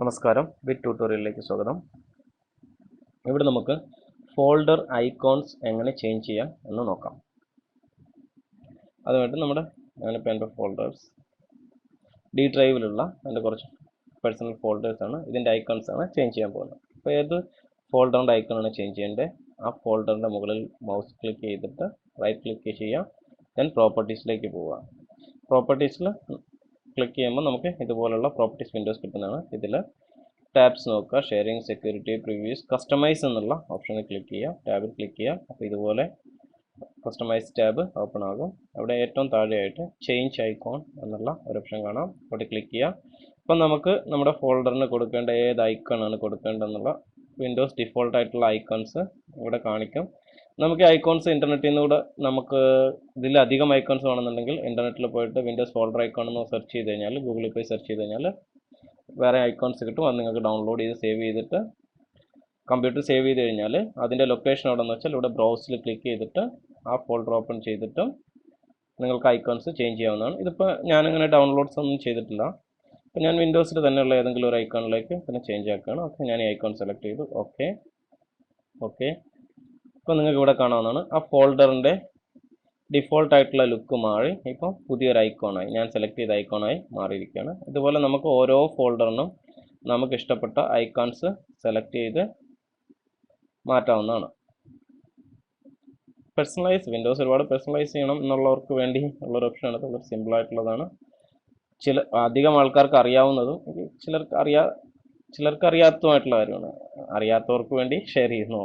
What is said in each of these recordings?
നമസ്കാരം. വിത്ത് ട്യൂട്ടോറിയലിലേക്ക് സ്വാഗതം. ഇവിടെ നമുക്ക് ഫോൾഡർ ഐക്കോൺസ് എങ്ങനെ ചേഞ്ച് ചെയ്യാം എന്ന് നോക്കാം. അതുമായിട്ട് നമ്മുടെ ഞാനിപ്പോൾ എന്റെ ഫോൾഡേഴ്സ് ഡി ഡ്രൈവിലുള്ള എന്റെ കുറച്ച് പേഴ്സണൽ ഫോൾഡേഴ്സ് ആണ് ഇതിന്റെ ആണ് ചേഞ്ച് ചെയ്യാൻ പോകുന്നത്. അപ്പോൾ ഏത് ഫോൾഡറിന്റെ ഐക്കണാണ് ചേഞ്ച് ചെയ്യേണ്ടത്? ആ ഫോൾഡറിന്റെ മുകളിൽ മൗസ് ക്ലിക്ക് ചെയ്തിട്ട് റൈറ്റ് ക്ലിക്ക് ചെയ്യാം. ദെൻ പ്രോപ്പർട്ടീസിലേക്ക് പോവുക. പ്രോപ്പർട്ടീസിൽ ക്ലിക്ക് ചെയ്യുമ്പോൾ നമുക്ക് ഇതുപോലുള്ള പ്രോപ്പർട്ടീസ് വിൻഡോസ് കിട്ടുന്നതാണ്. ഇതിൽ ടാബ്സ് നോക്കുക ഷെയറിംഗ് സെക്യൂരിറ്റി പ്രിവ്യൂസ് കസ്റ്റമൈസ് എന്നുള്ള ഓപ്ഷനിൽ ക്ലിക്ക് ചെയ്യുക ടാബിൽ ക്ലിക്ക് ചെയ്യുക. അപ്പോൾ ഇതുപോലെ കസ്റ്റമൈസ് ടാബ് ഓപ്പൺ ആകും. അവിടെ ഏറ്റവും താഴെയായിട്ട് ചേഞ്ച് ഐക്കോൺ എന്നുള്ള ഒരു ഓപ്ഷൻ കാണാം. അവിടെ ക്ലിക്ക് ചെയ്യുക. അപ്പം നമുക്ക് നമ്മുടെ ഫോൾഡറിന് കൊടുക്കേണ്ട ഏത് ഐക്കോൺ ആണ് കൊടുക്കേണ്ടതെന്നുള്ള വിൻഡോസ് ഡിഫോൾട്ടായിട്ടുള്ള ഐക്കൺസ് ഇവിടെ കാണിക്കും. നമുക്ക് ഐക്കോൺസ് ഇന്റർനെറ്റിൽ നിന്ന് കൂടെ നമുക്ക് ഇതിലധികം ഐക്കോൺസ് വേണമെന്നുണ്ടെങ്കിൽ ഇന്റർനെറ്റിൽ പോയിട്ട് വിൻഡോസ് ഫോൾഡർ ഐക്കോൺ എന്ന് സെർച്ച് ചെയ്ത് കഴിഞ്ഞാൽ ഗൂഗിളിൽ പോയി സെർച്ച് ചെയ്ത് കഴിഞ്ഞാൽ വേറെ ഐക്കോൺസ് കിട്ടും. അത് നിങ്ങൾക്ക് ഡൗൺലോഡ് ചെയ്ത് സേവ് ചെയ്തിട്ട് കമ്പ്യൂട്ടർ സേവ് ചെയ്ത് കഴിഞ്ഞാൽ അതിന്റെ ലൊക്കേഷൻ എവിടെയെന്ന് വെച്ചാൽ ഇവിടെ ബ്രൗസിൽ ക്ലിക്ക് ചെയ്തിട്ട് ആ ഫോൾഡർ ഓപ്പൺ ചെയ്തിട്ട് നിങ്ങൾക്ക് ഐക്കോൺസ് ചേഞ്ച് ചെയ്യാവുന്നതാണ്. ഇതിപ്പോൾ ഞാനിങ്ങനെ ഡൗൺലോഡ്സ് ഒന്നും ചെയ്തിട്ടില്ല. അപ്പോൾ ഞാൻ വിൻഡോസിൽ തന്നെയുള്ള ഏതെങ്കിലും ഒരു ഐക്കോണിലേക്ക് പിന്നെ ചേഞ്ച് ആക്കുകയാണ്. ഓക്കെ ഞാൻ ഈ ഐക്കോൺ സെലക്ട് ചെയ്തു. Okay okay. ഇപ്പോൾ നിങ്ങൾക്ക് ഇവിടെ കാണാവുന്നതാണ്. ആ ഫോൾഡറിന്റെ ഡിഫോൾട്ട് ആയിട്ടുള്ള ലുക്ക് മാറി. ഇപ്പോൾ പുതിയൊരു ഐക്കോണായി ഞാൻ സെലക്ട് ചെയ്ത ഐക്കോണായി മാറിയിരിക്കുകയാണ്. ഇതുപോലെ നമുക്ക് ഓരോ ഫോൾഡറിനും നമുക്ക് ഇഷ്ടപ്പെട്ട ഐക്കൺസ് സെലക്ട് ചെയ്ത് മാറ്റാവുന്നതാണ്. പേഴ്സണലൈസ് വിൻഡോസ് ഒരുപാട് പേഴ്സണലൈസ് ചെയ്യണം എന്നുള്ളവർക്ക് വേണ്ടി ഉള്ളൊരു ഓപ്ഷനാണ് വളരെ സിമ്പിൾ ആയിട്ടുള്ളതാണ്. ചില അധികം ആൾക്കാർക്ക് അറിയാവുന്നതും ചിലർക്ക് അറിയാ ചിലർക്ക് അറിയാത്തതുമായിട്ടുള്ള കാര്യമാണ്. അറിയാത്തവർക്ക് വേണ്ടി ഷെയർ ചെയ്യുന്നു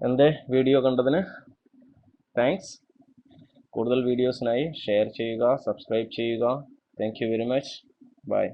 എന്റെ വീഡിയോ കണ്ടതിന് താങ്ക്സ് കൂടുതൽ വീഡിയോസിനായി ഷെയർ ചെയ്യുക സബ്സ്ക്രൈബ് ചെയ്യുക. Thank very much bye